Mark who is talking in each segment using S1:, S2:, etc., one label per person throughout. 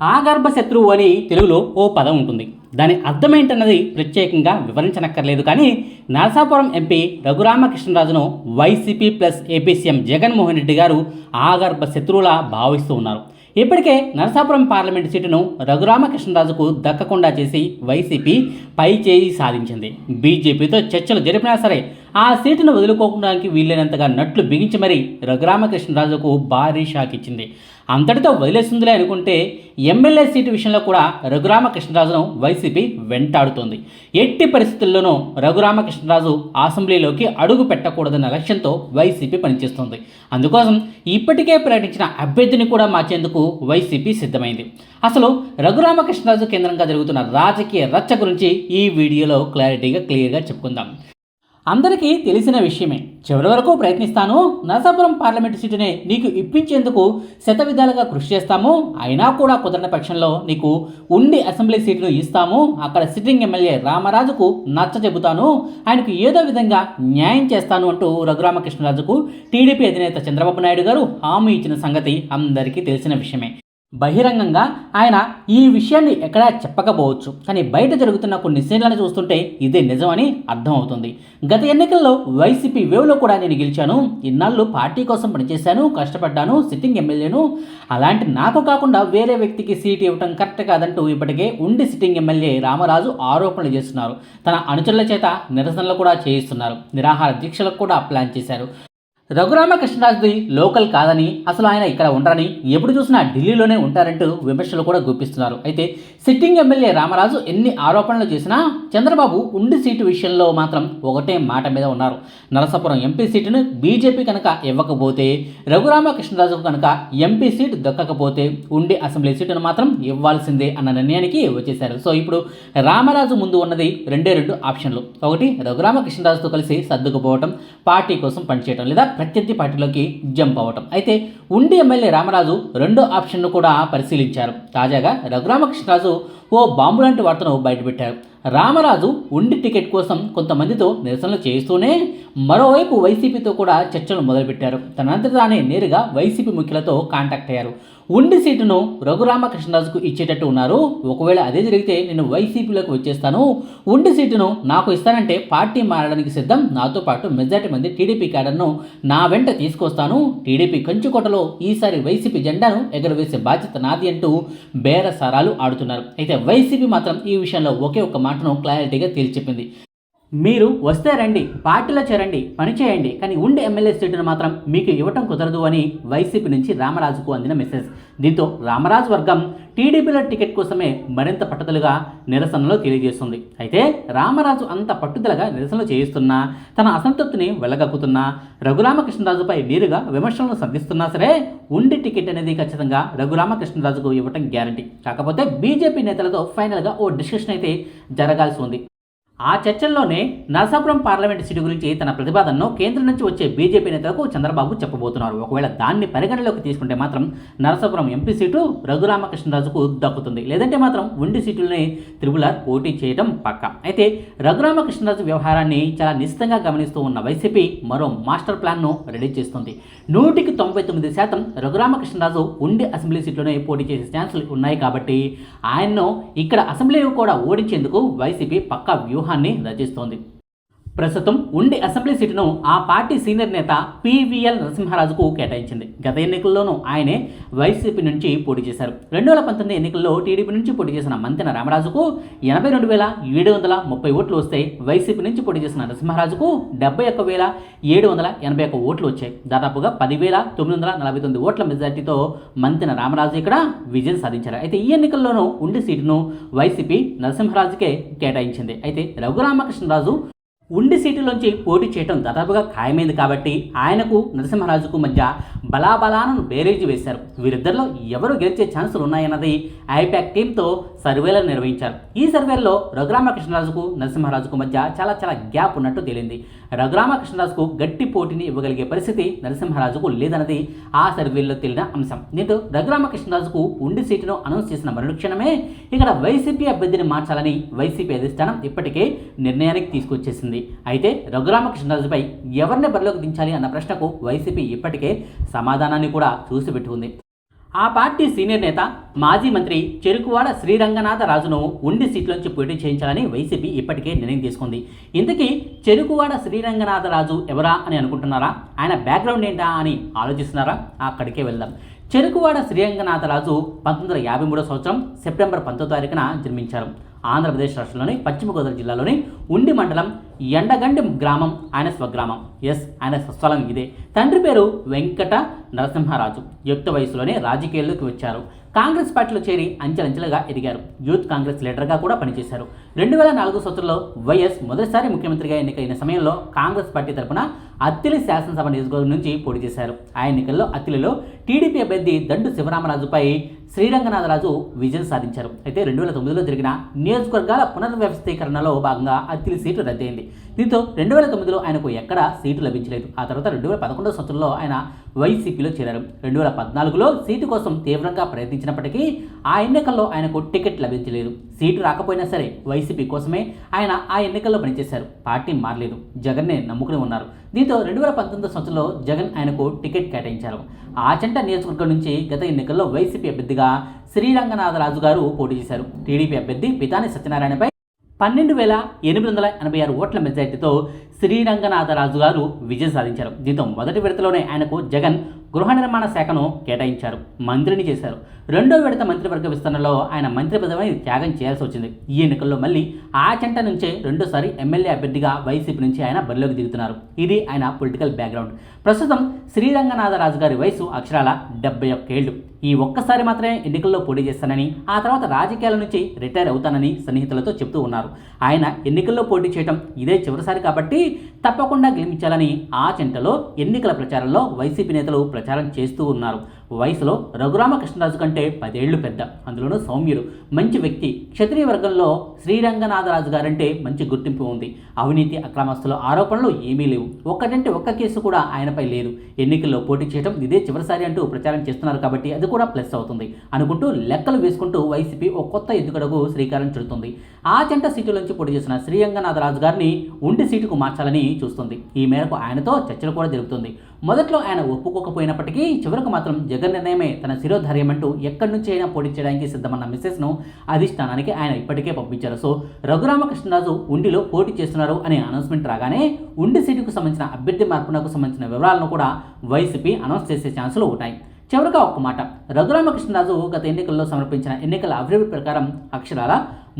S1: ఆగర్భ శత్రువు అని తెలుగులో ఓ పదం ఉంటుంది. దాని అర్థం ఏంటన్నది ప్రత్యేకంగా వివరించనక్కర్లేదు కానీ Narasapuram MP రఘురామకృష్ణరాజును YCP plus AP CM Jaganmohan Reddy garu ఆగర్భ శత్రువులా భావిస్తూ ఉన్నారు. ఇప్పటికే నరసాపురం పార్లమెంటు సీటును రఘురామకృష్ణరాజుకు దక్కకుండా చేసి వైసీపీ పై చేయి సాధించింది. బీజేపీతో చర్చలు జరిపినా సరే ఆ సీటును వదులుకోవడానికి వీలైనంతగా నట్లు బిగించి మరీ రఘురామకృష్ణరాజుకు భారీ షాక్ ఇచ్చింది. అంతటితో వదిలేస్తుందిలే అనుకుంటే ఎమ్మెల్యే సీటు విషయంలో కూడా రఘురామకృష్ణరాజును వైసీపీ వెంటాడుతోంది. ఎట్టి పరిస్థితుల్లోనూ రఘురామకృష్ణరాజు అసెంబ్లీలోకి అడుగు పెట్టకూడదన్న లక్ష్యంతో వైసీపీ పనిచేస్తోంది. అందుకోసం ఇప్పటికే ప్రకటించిన అభ్యర్థిని కూడా మార్చేందుకు వైసీపీ సిద్ధమైంది. అసలు రఘురామకృష్ణరాజు కేంద్రంగా జరుగుతున్న రాజకీయ రచ్చ గురించి ఈ వీడియోలో క్లారిటీగా క్లియర్గా చెప్పుకుందాం. అందరికీ తెలిసిన విషయమే. చివరి వరకు ప్రయత్నిస్తాను. నరసాపురం పార్లమెంటు సీటుని నీకు ఇప్పించేందుకు శత విధాలుగా కృషి చేస్తాము. అయినా కూడా కుదరని పక్షంలో నీకు ఉండి అసెంబ్లీ సీటును ఇస్తాము. అక్కడ సిట్టింగ్ ఎమ్మెల్యే రామరాజుకు నచ్చ చెబుతాను. ఆయనకు ఏదో విధంగా న్యాయం చేస్తాను అంటూ రఘురామకృష్ణరాజుకు టీడీపీ అధినేత చంద్రబాబు నాయుడు గారు హామీ ఇచ్చిన సంగతి అందరికీ తెలిసిన విషయమే. బహిరంగంగా ఆయన ఈ విషయాన్ని ఎక్కడా చెప్పకపోవచ్చు. కానీ బయట జరుగుతున్న కొన్ని సీన్లను చూస్తుంటే ఇదే నిజమని అర్థమవుతుంది. గత ఎన్నికల్లో వైసీపీ వేవ్లో కూడా నేను గెలిచాను. ఇన్నాళ్ళు పార్టీ కోసం పనిచేశాను కష్టపడ్డాను సిట్టింగ్ ఎమ్మెల్యేను. అలాంటి నాకు కాకుండా వేరే వ్యక్తికి సీట్ ఇవ్వటం కరెక్ట్ కాదంటూ ఇప్పటికే ఉండి సిట్టింగ్ ఎమ్మెల్యే రామరాజు ఆరోపణలు చేస్తున్నారు. తన అనుచరుల చేత నిరసనలు కూడా చేయిస్తున్నారు. నిరాహార దీక్షలకు కూడా ప్లాన్ చేశారు. రఘురామకృష్ణరాజుది లోకల్ కాదని అసలు ఆయన ఇక్కడ ఉండరని ఎప్పుడు చూసినా ఢిల్లీలోనే ఉంటారంటూ విమర్శలు కూడా గుప్పిస్తున్నారు. అయితే సిట్టింగ్ ఎమ్మెల్యే రామరాజు ఎన్ని ఆరోపణలు చేసినా చంద్రబాబు ఉండి సీటు విషయంలో మాత్రం ఒకటే మాట మీద ఉన్నారు. నరసాపురం ఎంపీ సీటును బీజేపీ కనుక ఇవ్వకపోతే రఘురామకృష్ణరాజుకు కనుక ఎంపీ సీటు దక్కకపోతే ఉండి అసెంబ్లీ సీటును మాత్రం ఇవ్వాల్సిందే అన్న నిర్ణయానికి వచ్చేశారు. సో ఇప్పుడు రామరాజు ముందు ఉన్నది రెండే రెండు ఆప్షన్లు. ఒకటి రఘురామకృష్ణరాజుతో కలిసి సర్దుకుపోవటం పార్టీ కోసం పనిచేయటం లేదా ప్రత్యర్థి పార్టీలోకి జంప్ అవ్వటం. అయితే ఉండి ఎమ్మెల్యే రామరాజు రెండో ఆప్షన్ను కూడా పరిశీలించారు. తాజాగా రఘురామకృష్ణరాజు ఓ బాంబు లాంటి వార్తను బయటపెట్టారు. రామరాజు ఉండి టికెట్ కోసం కొంతమందితో నిరసనలు చేస్తూనే మరోవైపు వైసీపీతో కూడా చర్చలు మొదలుపెట్టారు. తనంతట తానే నేరుగా వైసీపీ ముఖ్యులతో కాంటాక్ట్ అయ్యారు. ఉండి సీటును రఘురామకృష్ణరాజుకు ఇచ్చేటట్టు ఉన్నారు. ఒకవేళ అదే జరిగితే నేను వైసీపీలోకి వచ్చేస్తాను. ఉండి సీటును నాకు ఇస్తానంటే పార్టీ మారడానికి సిద్ధం. నాతో పాటు మెజార్టీ మంది టీడీపీ క్యాడర్ను నా వెంట తీసుకొస్తాను. టీడీపీ కంచుకోటలో ఈసారి వైసీపీ జెండాను ఎగరవేసే బాధ్యత నాది అంటూ బేరసారాలు ఆడుతున్నారు. అయితే వైసీపీ మాత్రం ఈ విషయంలో ఒకే ఒక మాటను క్లారిటీగా తేల్చెప్పింది మీరు వస్తే రండి పార్టీలో చేరండి పని చేయండి కానీ ఉండే ఎమ్మెల్యే సీటును మాత్రం మీకు ఇవ్వటం కుదరదు అని వైసీపీ నుంచి రామరాజుకు అందిన మెసేజ్. దీంతో రామరాజు వర్గం టీడీపీలో టికెట్ కోసమే మరింత పట్టుదలగా నిరసనలో తెలియజేస్తుంది. అయితే రామరాజు అంత పట్టుదలగా నిరసనలు చేయిస్తున్నా తన అసంతృప్తిని వెళ్ళగక్కుతున్నా రఘురామకృష్ణరాజుపై నేరుగా విమర్శలను సంధిస్తున్నా సరే ఉండి టికెట్ అనేది ఖచ్చితంగా రఘురామకృష్ణరాజుకు ఇవ్వటం గ్యారంటీ. కాకపోతే బీజేపీ నేతలతో ఫైనల్గా ఓ డిస్కషన్ అయితే జరగాల్సి ఉంది. ఆ చర్చల్లోనే నరసాపురం పార్లమెంట్ సీటు గురించి తన ప్రతిపాదనను కేంద్రం నుంచి వచ్చే బీజేపీ నేతలకు చంద్రబాబు చెప్పబోతున్నారు. ఒకవేళ దాన్ని పరిగణలోకి తీసుకుంటే మాత్రం నరసాపురం ఎంపీ సీటు రఘురామకృష్ణరాజుకు దక్కుతుంది. లేదంటే మాత్రం ఉండి సీటుల్ని త్రిపుల పోటీ చేయడం పక్క. అయితే రఘురామకృష్ణరాజు వ్యవహారాన్ని చాలా నిశ్చితంగా గమనిస్తూ ఉన్న వైసీపీ మరో మాస్టర్ ప్లాన్ను రెడీ చేస్తుంది. నూటికి తొంభై తొమ్మిది శాతం రఘురామకృష్ణరాజు ఉండి అసెంబ్లీ సీట్లోనే పోటీ చేసే ఛాన్సులు ఉన్నాయి కాబట్టి ఆయన్ను ఇక్కడ అసెంబ్లీ కూడా ఓడించేందుకు వైసీపీ పక్కా వ్యూహాన్ని రచిస్తోంది. ప్రస్తుతం ఉండి అసెంబ్లీ సీటును ఆ పార్టీ సీనియర్ నేత పివిఎల్ నరసింహరాజుకు కేటాయించింది. గత ఎన్నికల్లోనూ ఆయనే వైసీపీ నుంచి పోటీ చేశారు. రెండు వేల పంతొమ్మిది ఎన్నికల్లో టీడీపీ నుంచి పోటీ చేసిన మంతెన రామరాజుకు ఎనభై రెండు వేల ఏడు వందల ముప్పై ఓట్లు వస్తే వైసీపీ నుంచి పోటీ చేసిన నరసింహరాజుకు డెబ్బై ఒక్క వేల ఏడు వందల ఎనభై ఒక్క ఓట్లు వచ్చాయి. దాదాపుగా పదివేల తొమ్మిది వందల నలభై తొమ్మిది ఓట్ల మెజార్టీతో మంతెన రామరాజు ఇక్కడ విజయం సాధించారు. అయితే ఈ ఎన్నికల్లోనూ ఉండి సీటును వైసీపీ నరసింహరాజుకే కేటాయించింది. అయితే రఘురామకృష్ణరాజు ఉండి సీటులోంచి పోటీ చేయడం దాదాపుగా ఖాయమైంది కాబట్టి ఆయనకు నరసింహరాజుకు మధ్య బలాబలాలను బేరేజీ వేశారు. వీరిద్దరిలో ఎవరు గెలిచే ఛాన్సులు ఉన్నాయన్నది ఐపాక్ టీంతో సర్వేలను నిర్వహించారు. ఈ సర్వేల్లో రఘురామకృష్ణరాజుకు నరసింహరాజుకు మధ్య చాలా చాలా గ్యాప్ ఉన్నట్టు తేలింది. రఘురామకృష్ణరాజుకు గట్టి పోటీని ఇవ్వగలిగే పరిస్థితి నరసింహరాజుకు లేదన్నది ఆ సర్వేల్లో తేలిన అంశం. దీంతో రఘురామకృష్ణరాజుకు ఉండి సీటును అనౌన్స్ చేసిన మరుక్షణమే ఇక్కడ వైసీపీ అభ్యర్థిని మార్చాలని వైసీపీ అధిష్టానం ఇప్పటికే నిర్ణయానికి తీసుకొచ్చేసింది. అయితే రఘురామకృష్ణరాజుపై ఎవరిని బరిలోకి దించాలి అన్న ప్రశ్నకు వైసీపీ ఇప్పటికే సమాధానాన్ని కూడా చూసిపెట్టుకుంది ఆ పార్టీ సీనియర్ నేత మాజీ మంత్రి చెరుకువాడ శ్రీరంగనాథ రాజును ఉండి సీట్లోంచి పోటీ చేయించాలని వైసీపీ ఇప్పటికే నిర్ణయం తీసుకుంది. ఇంతకీ చెరుకువాడ శ్రీరంగనాథ రాజు ఎవరా అని అనుకుంటున్నారా? ఆయన బ్యాక్గ్రౌండ్ ఏంటా అని ఆలోచిస్తున్నారా? అక్కడికే వెళ్దాం. చెరుకువాడ శ్రీరంగనాథరాజు పంతొమ్మిది వందల యాభై మూడో సంవత్సరం సెప్టెంబర్ పంతొమ్మిదో తారీఖున జన్మించారు. ఆంధ్రప్రదేశ్ రాష్ట్రంలోని పశ్చిమ గోదావరి జిల్లాలోని ఉండి మండలం ఎండగండి గ్రామం ఆయన స్వగ్రామం. ఎస్ ఆయన స్వస్థలం ఇదే. తండ్రి పేరు వెంకట నరసింహారాజు. యుక్త వయసులోనే రాజకీయాల్లోకి వచ్చారు. కాంగ్రెస్ పార్టీలో చేరి అంచెలంచెలుగా ఎదిగారు. యూత్ కాంగ్రెస్ లీడర్గా కూడా పనిచేశారు. రెండు వేల నాలుగు సంవత్సరంలో వైఎస్ మొదటిసారి ముఖ్యమంత్రిగా ఎన్నికైన సమయంలో కాంగ్రెస్ పార్టీ తరపున అత్తిలి శాసనసభ నియోజకవర్గం నుంచి పోటీ చేశారు. ఆ ఎన్నికల్లో అత్తిలిలో టీడీపీ అభ్యర్థి దండు శివరామరాజుపై శ్రీరంగనాథరాజు విజయం సాధించారు. అయితే రెండు వేల తొమ్మిదిలో జరిగిన నియోజకవర్గాల పునర్వ్యవస్థీకరణలో భాగంగా అత్తిలి సీటు రద్దయింది. దీంతో రెండు వేల తొమ్మిదిలో ఆయనకు ఎక్కడా సీటు లభించలేదు. ఆ తర్వాత రెండు వేల పదకొండవ సంవత్సరంలో ఆయన వైసీపీలో చేరారు. రెండు వేల పద్నాలుగులో సీటు కోసం తీవ్రంగా ప్రయత్నించినప్పటికీ ఆ ఎన్నికల్లో ఆయనకు టికెట్ లభించలేదు. సీటు రాకపోయినా సరే వైసీపీ కోసమే ఆయన ఆ ఎన్నికల్లో పనిచేశారు. పార్టీ మారలేదు. జగన్నే నమ్ముకుని ఉన్నారు. దీంతో రెండు వేల పంతొమ్మిది సంవత్సరంలో జగన్ ఆయనకు టికెట్ కేటాయించారు. ఆచంట నియోజకవర్గం నుంచి గత ఎన్నికల్లో వైసీపీ అభ్యర్థిగా శ్రీరంగనాథరాజు గారు పోటీ చేశారు. టీడీపీ అభ్యర్థి పితాని సత్యనారాయణపై పన్నెండు వేల ఎనిమిది వందల ఎనభై ఆరు ఓట్ల మెజార్టీతో శ్రీరంగనాథరాజు గారు విజయం సాధించారు. దీంతో మొదటి విడతలోనే ఆయనకు జగన్ గృహ నిర్మాణ శాఖను కేటాయించారు మంత్రిని చేశారు. రెండో విడత మంత్రివర్గ విస్తరణలో ఆయన మంత్రి పదవిని త్యాగం చేయాల్సి వచ్చింది. ఈ ఎన్నికల్లో మళ్ళీ ఆ చెంట నుంచే రెండోసారి ఎమ్మెల్యే అభ్యర్థిగా వైసీపీ నుంచి ఆయన బరిలోకి దిగుతున్నారు. ఇది ఆయన పొలిటికల్ బ్యాక్గ్రౌండ్. ప్రస్తుతం శ్రీరంగనాథరాజు గారి వయసు అక్షరాల డెబ్బై ఒక్కేళ్ళు ఈ ఒక్కసారి మాత్రమే ఎన్నికల్లో పోటీ చేస్తానని ఆ తర్వాత రాజకీయాల నుంచి రిటైర్ అవుతానని సన్నిహితులతో చెప్తూ ఉన్నారు. ఆయన ఎన్నికల్లో పోటీ చేయడం ఇదే చివరిసారి కాబట్టి తప్పకుండా గెలిపించాలని ఆ చెంటలో ఎన్నికల ప్రచారంలో వైసీపీ నేతలు ప్రచారం చేస్తూ ఉన్నారు. వయసులో రఘురామకృష్ణరాజు కంటే పదేళ్ళు పెద్ద. అందులోనూ సౌమ్యుడు. మంచి వ్యక్తి. క్షత్రియ వర్గంలో శ్రీరంగనాథరాజు గారంటే మంచి గుర్తింపు ఉంది. అవినీతి అక్రమస్తుల ఆరోపణలు ఏమీ లేవు. ఒక్కటంటే ఒక్క కేసు కూడా ఆయనపై లేదు. ఎన్నికల్లో పోటీ చేయడం ఇదే చివరిసారి అంటూ ప్రచారం చేస్తున్నారు కాబట్టి అది కూడా ప్లస్ అవుతుంది. అనుకుంటూ లెక్కలు వేసుకుంటూ వైసీపీ ఒక కొత్త ఎత్తుగడకు శ్రీకారం చుడుతుంది. ఆ జంట సీటు నుంచి పోటీ చేసిన శ్రీరంగనాథరాజు గారిని ఉండి సీటుకు మార్చాలని చూస్తుంది. ఈ మేరకు ఆయనతో చర్చలు కూడా జరుగుతుంది. మొదట్లో ఆయన ఒప్పుకోకపోయినప్పటికీ చివరకు మాత్రం జగన్ నిర్ణయమే తన శిరోధార్యం అంటూ ఎక్కడి నుంచి అయినా పోటీ చేయడానికి సిద్ధమన్న మెసేజ్ను అధిష్టానానికి ఆయన ఇప్పటికే పంపించారు. సో రఘురామకృష్ణరాజు ఉండిలో పోటీ చేస్తున్నారు అనే అనౌన్స్మెంట్ రాగానే ఉండి సీటుకు సంబంధించిన అభ్యర్థి మార్పునకు సంబంధించిన వివరాలను కూడా వైసీపీ అనౌన్స్ చేసే ఛాన్సులు ఉంటాయి. చివరిగా ఒక్క మాట. రఘురామకృష్ణరాజు గత ఎన్నికల్లో సమర్పించిన ఎన్నికల అభివృద్ధి ప్రకారం అక్షరాల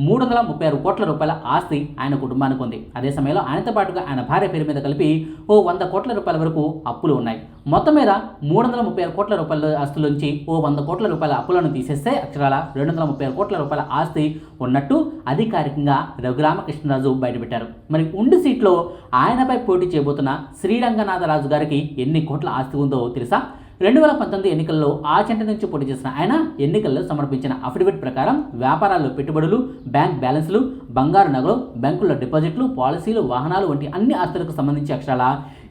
S1: మూడు వందల ముప్పై ఆరు కోట్ల రూపాయల ఆస్తి ఆయన కుటుంబానికి ఉంది. అదే సమయంలో ఆయనతో పాటుగా ఆయన భార్య పేరు మీద కలిపి ఓ వంద కోట్ల రూపాయల వరకు అప్పులు ఉన్నాయి. మొత్తం మీద మూడు వందల ముప్పై ఆరు కోట్ల రూపాయల ఆస్తులోంచి ఓ వంద కోట్ల రూపాయల అప్పులను తీసేస్తే అక్షరాల రెండు వందల ముప్పై ఆరు కోట్ల రూపాయల ఆస్తి ఉన్నట్టు అధికారికంగా రఘురామకృష్ణరాజు బయటపెట్టారు. మరి ఉండి సీట్లో ఆయనపై పోటీ చేయబోతున్న శ్రీరంగనాథరాజు గారికి ఎన్ని కోట్ల ఆస్తి ఉందో తెలుసా? రెండు వేల పంతొమ్మిది ఎన్నికల్లో ఆచంట నుంచి పోటీ చేసిన ఆయన ఎన్నికల్లో సమర్పించిన అఫిడవిట్ ప్రకారం వ్యాపారాల్లో పెట్టుబడులు బ్యాంక్ బ్యాలెన్స్లు బంగారు నగలు బ్యాంకుల డిపాజిట్లు పాలసీలు వాహనాలు వంటి అన్ని ఆస్తులకు సంబంధించి అక్షరాల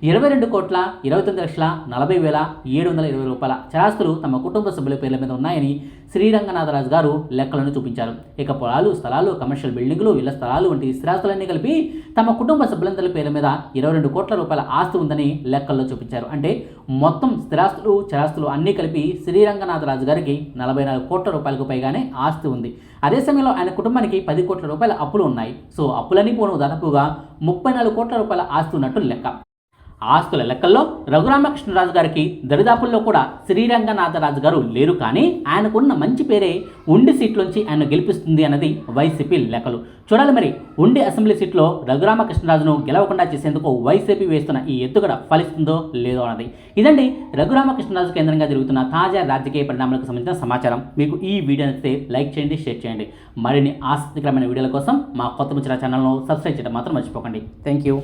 S1: ఇరవై రెండు కోట్ల ఇరవై తొమ్మిది లక్షల నలభై వేల ఏడు వందల ఇరవై రూపాయల చరాస్తులు తమ కుటుంబ సభ్యుల పేర్ల మీద ఉన్నాయని శ్రీరంగనాథరాజు గారు లెక్కలను చూపించారు. ఇక పొలాలు స్థలాలు కమర్షియల్ బిల్డింగులు ఇళ్ళ స్థలాలు వంటి స్థిరాస్తులన్నీ కలిపి తమ కుటుంబ సభ్యులందరి పేర్ల మీద ఇరవై రెండు కోట్ల రూపాయల ఆస్తి ఉందని లెక్కల్లో చూపించారు. అంటే మొత్తం స్థిరాస్తులు చరాస్తులు అన్నీ కలిపి శ్రీరంగనాథరాజు గారికి నలభై నాలుగు కోట్ల రూపాయలకు పైగానే ఆస్తి ఉంది. అదే సమయంలో ఆయన కుటుంబానికి పది కోట్ల రూపాయల అప్పులు ఉన్నాయి. సో అప్పులన్నీ పోను దాదాపుగా ముప్పై నాలుగు కోట్ల రూపాయల ఆస్తున్నట్టు లెక్క. ఆస్తుల లెక్కల్లో రఘురామకృష్ణరాజు గారికి దరిదాపుల్లో కూడా శ్రీరంగనాథరాజు గారు లేరు కానీ ఆయనకున్న మంచి పేరే ఉండి సీట్లోంచి ఆయన గెలిపిస్తుంది అన్నది వైసీపీ లెక్కలు. చూడాలి మరి ఉండి అసెంబ్లీ సీట్లో రఘురామకృష్ణరాజును గెలవకుండా చేసేందుకు వైసీపీ వేస్తున్న ఈ ఎత్తుగడ ఫలిస్తుందో లేదో అన్నది. ఇదండి రఘురామకృష్ణరాజు కేంద్రంగా జరుగుతున్న తాజా రాజకీయ పరిణామాలకు సంబంధించిన సమాచారం. మీకు ఈ వీడియో నచ్చితే లైక్ చేయండి షేర్ చేయండి. మరిన్ని ఆసక్తికరమైన వీడియోల కోసం మా కొత్త ముచ్చిన ఛానల్ను సబ్స్క్రైబ్ చేయడం మాత్రం మర్చిపోకండి. Thank you.